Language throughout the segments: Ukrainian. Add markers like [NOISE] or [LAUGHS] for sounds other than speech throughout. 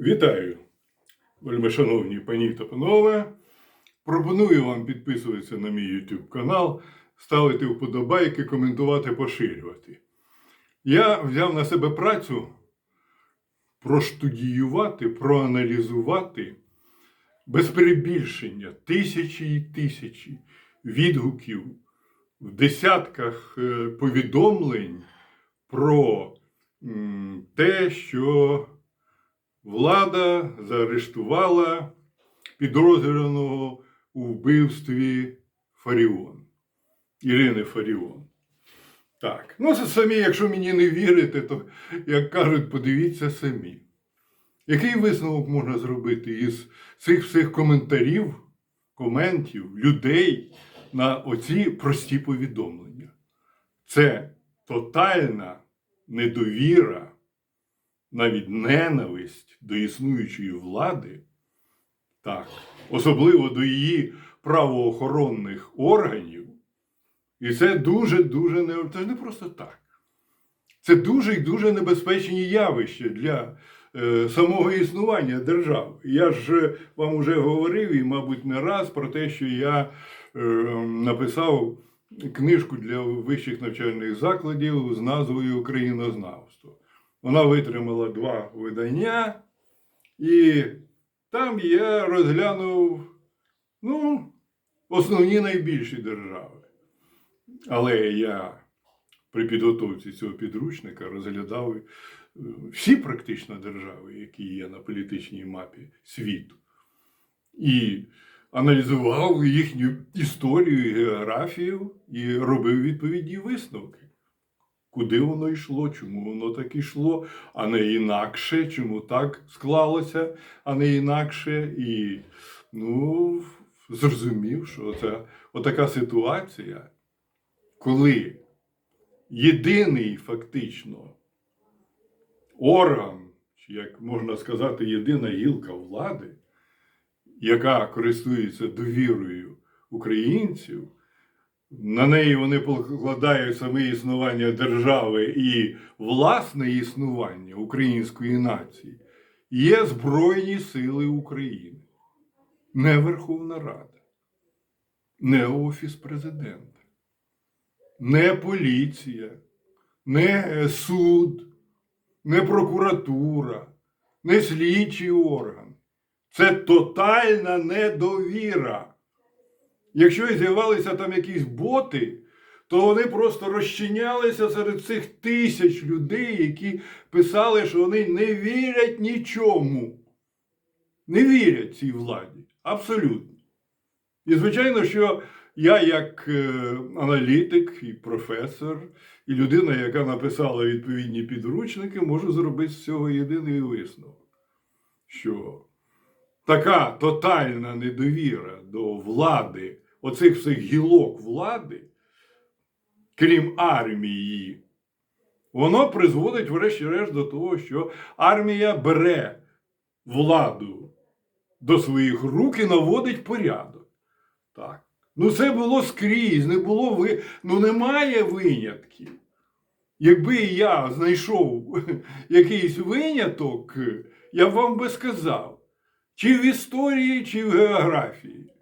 Вітаю, вельмишановні пані та панове. Пропоную вам підписуватися на мій YouTube канал, ставити вподобайки, коментувати, поширювати. Я взяв на себе працю проштудіювати, проаналізувати без перебільшення тисячі і тисячі відгуків в десятках е, повідомлень про те, що влада заарештувала підозрюваного у вбивстві Фаріон, Ірини Фаріон. Так, ну це самі, якщо мені не вірите, то, як кажуть, подивіться самі. Який висновок можна зробити із цих всіх коментарів, коментів, людей на оці прості повідомлення? Це тотальна недовіра, навіть ненависть до існуючої влади, так, особливо до її правоохоронних органів. І це дуже-дуже не це не просто так. Це дуже і дуже небезпечні явища для е, самого існування держави. Я ж вам вже говорив і, мабуть, не раз про те, що я е, написав книжку для вищих навчальних закладів з назвою Українознавство. Вона витримала два видання, і там я розглянув ну, основні найбільші держави. Але я при підготовці цього підручника розглядав е, всі практично держави, які є на політичній мапі світу. І аналізував їхню історію, географію і робив відповідні висновки. Куди воно йшло, чому воно так йшло, а не інакше, чому так склалося, а не інакше. І ну, зрозумів, що це отака ситуація, коли єдиний фактично орган, чи як можна сказати, єдина гілка влади, яка користується довірою українців, на неї вони покладають саме існування держави і власне існування української нації, є Збройні Сили України, не Верховна Рада, не Офіс президента, не поліція, не суд, не прокуратура, не слідчий орган. Це тотальна недовіра. Якщо і з'явилися там якісь боти, то вони просто розчинялися серед цих тисяч людей, які писали, що вони не вірять нічому. Не вірять цій владі. Абсолютно. І звичайно, що я, як е, аналітик і професор, і людина, яка написала відповідні підручники, можу зробити з цього єдиний висновок, що така тотальна недовіра до влади, оцих всіх гілок влади, крім армії, воно призводить, врешті-решт, до того, що армія бере владу до своїх рук і наводить порядок. Так. Ну, це було скрізь, не було ви... ну немає винятків. Якби я знайшов [LAUGHS] якийсь виняток, я б вам би сказав, чи в історії, чи в географії,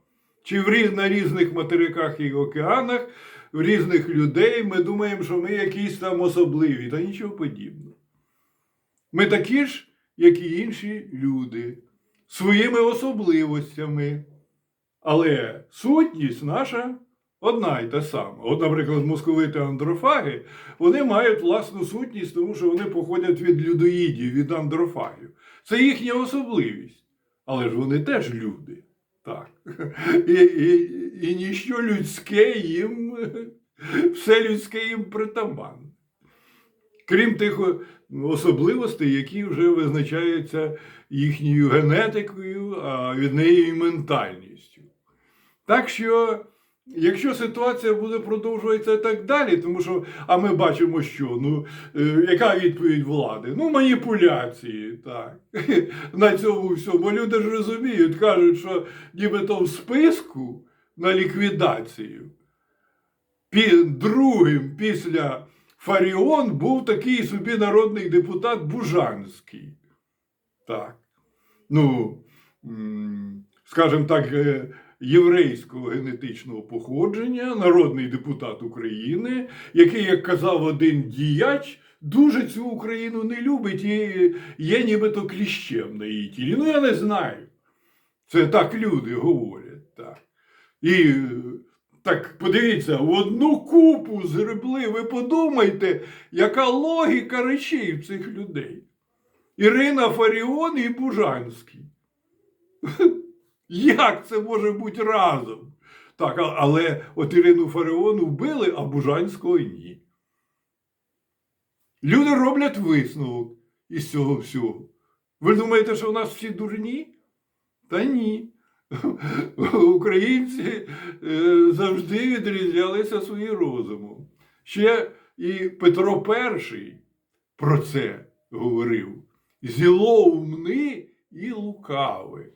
чи в на різних материках і океанах, в різних людей ми думаємо, що ми якісь там особливі, та нічого подібного. Ми такі ж, як і інші люди, своїми особливостями. Але сутність наша одна й та сама. От, наприклад, московити андрофаги, вони мають власну сутність, тому що вони походять від людоїдів, від андрофагів. Це їхня особливість. Але ж вони теж люди. Так. І, і, і ніщо людське їм, все людське їм притаман. Крім тих особливостей, які вже визначаються їхньою генетикою, а від неї і ментальністю. Так що, якщо ситуація буде продовжуватися так далі, тому що, а ми бачимо, що ну, е, яка відповідь влади? Ну, маніпуляції, так. [LAUGHS] На цьому всьому. Люди ж розуміють, кажуть, що нібито в списку на ліквідацію пі- другим після Фаріон був такий собі народний депутат Бужанський. Так. ну, скажімо так, е, єврейського генетичного походження, народний депутат України, який, як казав один діяч, дуже цю Україну не любить і є нібито кліщем на її тілі. Ну, я не знаю. Це так люди говорять. Так. І так подивіться, в одну купу згребли. Ви подумайте, яка логіка речей в цих людей. Ірина Фаріон і Бужанський. Як це може бути разом? Так, але от Ірину Фаріон вбили, а Бужанського ні. Люди роблять висновок із цього всього. Ви думаєте, що у нас всі дурні? Та ні. [LAUGHS] Українці е, завжди відрізнялися своїм розумом. Ще і Петро І про це говорив: зіло умни і лукаве.